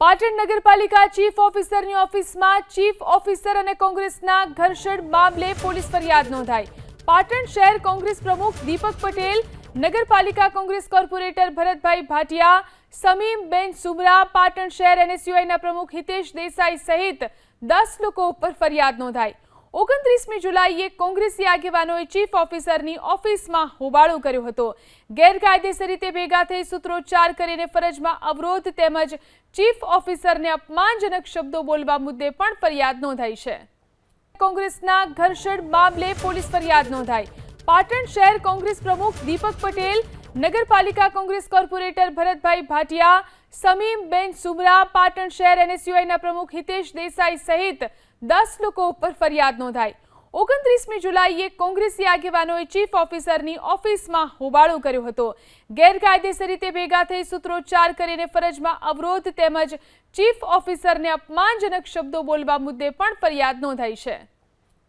પાટણ નગરપાલિકા ચીફ ઓફિસરની ઓફિસમાં chief officer અને કોંગ્રેસના ઘર્ષણ મામલે પોલીસ ફરિયાદ નોંધાઈ. પાટણ શહેર કોંગ્રેસ પ્રમુખ દીપક પટેલ, નગરપાલિકા કોંગ્રેસ કોર્પોરેટર ભરતભાઈ ભાટિયા સમીમબેન સુમરા, પાટણ શહેર એનએસયુઆઈના પ્રમુખ હિતેશ દેસાઈ સહિત દસ લોકો ઉપર ફરિયાદ નોંધાઈ. ઓગણત્રીસમી જુલાઈએ કોંગ્રેસી આગેવાનોએ ચીફ ઓફિસરની ઓફિસમાં હોબાળો કર્યો હતો. ગેરકાયદેસર રીતે ભેગા થઈ સૂત્રોચ્ચાર કરીને ફરજમાં અવરોધ તેમજ ચીફ ઓફિસરને અપમાનજનક શબ્દો બોલવા મુદ્દે પણ ફરિયાદ નોંધાઈ છે. કોંગ્રેસના ઘર્ષણ મામલે પોલીસ ફરિયાદ નોંધાઈ. પાટણ શહેર કોંગ્રેસ પ્રમુખ દીપક પટેલ નગરપાલિકા કોંગ્રેસ કોર્પોરેટર ભરતભાઈ ભાટિયા સમીમબેન સુમરા, પાટણ શહેર એનએસયુઆઈના પ્રમુખ હિતેશ દેસાઈ સહિત દસ લોકો ઉપર ફરિયાદ નોંધાઈ. ઓગણત્રીસમી જુલાઈએ કોંગ્રેસી આગેવાનોએ ચીફ ઓફિસરની ઓફિસમાં હોબાળો કર્યો હતો. ગેરકાયદેસર રીતે ભેગા થઈ સૂત્રોચ્ચાર કરીને ફરજમાં અવરોધ તેમજ ચીફ ઓફિસરને અપમાનજનક શબ્દો બોલવા મુદ્દે પણ ફરિયાદ નોંધાઈ છે.